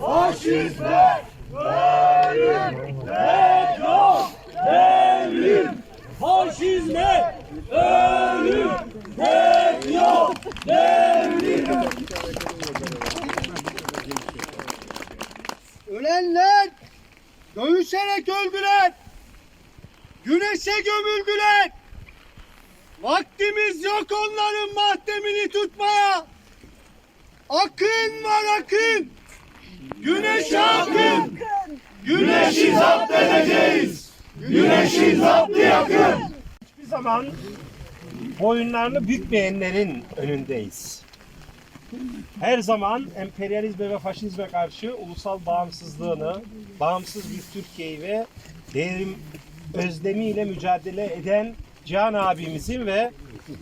Faşizme ölüm en yok devrim. Faşizme ölüm en yok devrim. Ölenler dövüşerek öldüler. Güneşe gömüldüler. Vaktimiz yok onların mahdemini tutmaya. Akın var akın. Güneşe akın. Güneşi zapt edeceğiz. Güneşi zaptı yakın. Hiçbir zaman boyunlarını bükmeyenlerin önündeyiz. Her zaman emperyalizme ve faşizme karşı ulusal bağımsızlığını, bağımsız bir Türkiye'yi ve devrim özlemiyle mücadele eden Cihan abimizin ve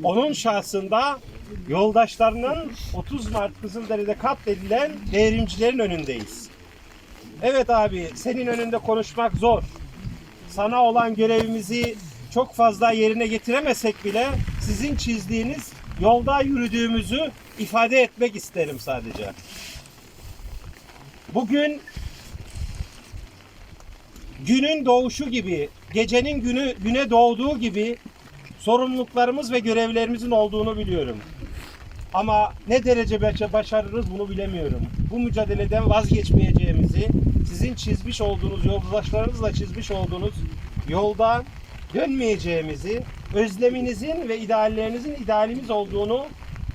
onun şahsında yoldaşlarının 30 Mart Kızılderili'de katledilen devrimcilerin önündeyiz. Evet abi, senin önünde konuşmak zor sana olan görevimizi çok fazla yerine getiremesek bile sizin çizdiğiniz yolda yürüdüğümüzü ifade etmek isterim sadece. Bugün günün doğuşu gibi, gecenin günü güne doğduğu gibi sorumluluklarımız ve görevlerimizin olduğunu biliyorum. Ama ne derece baş- başarırız bunu bilemiyorum. Bu mücadeleden vazgeçmeyeceğimizi, sizin çizmiş olduğunuz, yoldaşlarınızla çizmiş olduğunuz yoldan dönmeyeceğimizi, özleminizin ve ideallerinizin idealimiz olduğunu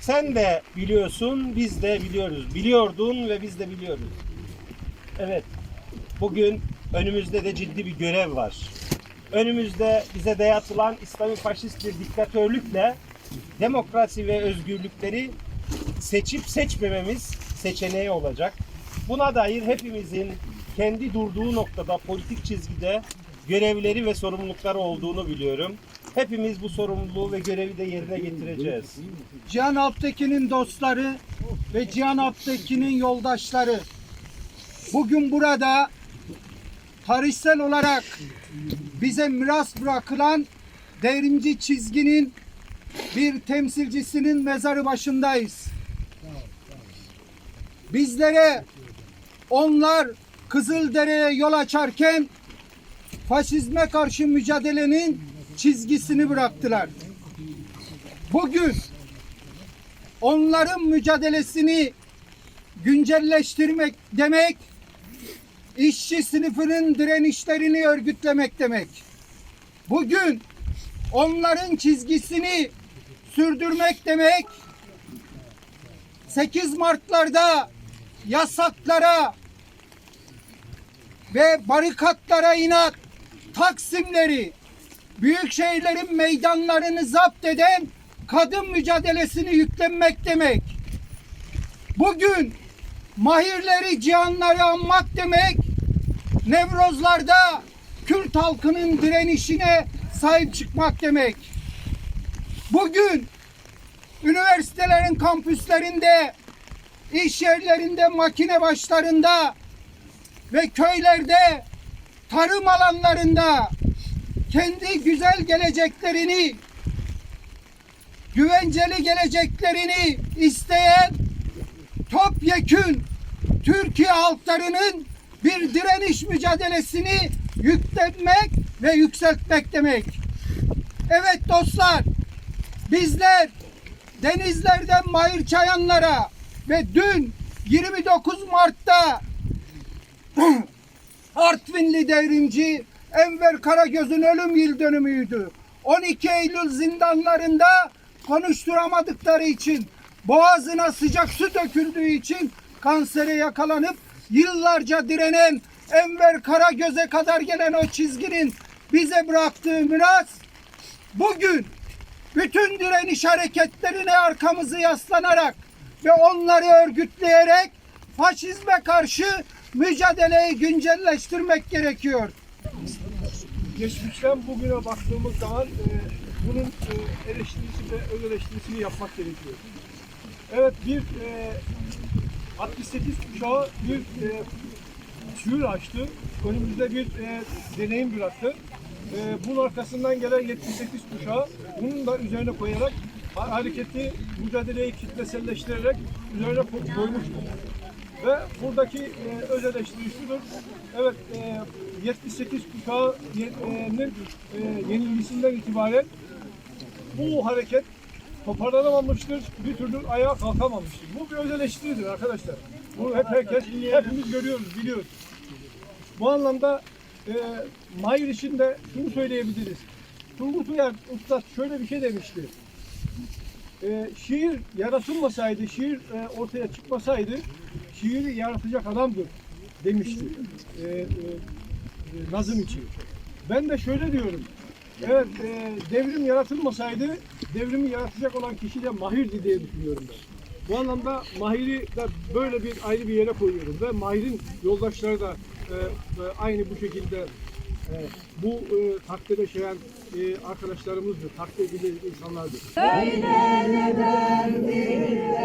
sen de biliyorsun, biz de biliyoruz. Biliyordun ve biz de biliyoruz. Evet, bugün önümüzde de ciddi bir görev var. Önümüzde bize dayatılan İslami faşist bir diktatörlükle demokrasi ve özgürlükleri seçip seçmememiz seçeneği olacak. Buna dair hepimizin kendi durduğu noktada politik çizgide görevleri ve sorumlulukları olduğunu biliyorum. Hepimiz bu sorumluluğu ve görevi de yerine getireceğiz. Cihan Alptekin'in dostları ve Cihan Alptekin'in yoldaşları bugün burada tarihsel olarak bize miras bırakılan devrimci çizginin bir temsilcisinin mezarı başındayız. Bizlere onlar Kızıldere'ye yol açarken faşizme karşı mücadelenin çizgisini bıraktılar. Bugün onların mücadelesini güncelleştirmek demek, işçi sınıfının direnişlerini örgütlemek demek. Bugün onların çizgisini sürdürmek demek, 8 Mart'larda yasaklara ve barikatlara inat Taksimleri, büyük şehirlerin meydanlarını zapt eden kadın mücadelesini yüklenmek demek. Bugün mahirleri, cihanları anmak demek, Nevrozlarda Kürt halkının direnişine sahip çıkmak demek. Bugün üniversitelerin kampüslerinde, iş yerlerinde, makine başlarında ve köylerde, tarım alanlarında kendi güzel geleceklerini, güvenceli geleceklerini isteyen topyekün Türkiye halklarının bir direniş mücadelesini yüklenmek ve yükseltmek demek. Evet dostlar, bizler denizlerden Mahir Çayanlara ve dün 29 Mart'ta Artvinli devrimci Enver Karagöz'ün ölüm yıl dönümüydü. 12 Eylül zindanlarında konuşturamadıkları için boğazına sıcak su döküldüğü için kansere yakalanıp yıllarca direnen Enver Karagöz'e kadar gelen o çizginin bize bıraktığı miras bugün bütün direniş hareketlerine arkamızı yaslanarak ve onları örgütleyerek faşizme karşı mücadeleyi güncelleştirmek gerekiyor. geçmişten bugüne baktığımız zaman e, bunun e, eleştirisi ve öz eleştirisini yapmak gerekiyor. Evet bir e, 68 kuşağı bir e, şuur açtı. Önümüzde bir e, deneyim bıraktı. e, bunun arkasından gelen 78 kuşağı bunun da üzerine koyarak ha- hareketi, mücadeleyi kitleselleştirerek üzerine ko- koymuştur. Ve buradaki e, öz eleştiri şudur. Evet, e, 78 kuşağının e, yenilgisinden itibaren bu hareket toparlanamamıştır, bir türlü ayağa kalkamamıştır. Bu bir öz eleştiridir arkadaşlar. Bunu hep herkes, hepimiz görüyoruz, biliyoruz. Bu anlamda e, Mahir için de şunu söyleyebiliriz. Turgut Uyar Ustad şöyle bir şey demişti. E, şiir yaratılmasaydı, şiir e, ortaya çıkmasaydı şiiri yaratacak adamdır demişti. E, e, Nazım için. Ben de şöyle diyorum. Evet, e, devrim yaratılmasaydı devrimi yaratacak olan kişi de Mahir'di diye düşünüyorum ben. Bu anlamda Mahir'i de böyle bir ayrı bir yere koyuyorum ve Mahir'in yoldaşları da e, e, aynı bu şekilde e, bu e, takdire şayan e, arkadaşlarımızdır, takdir edilen insanlardır. Vurur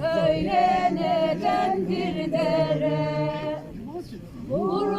Öyle nedendir dere? Vurur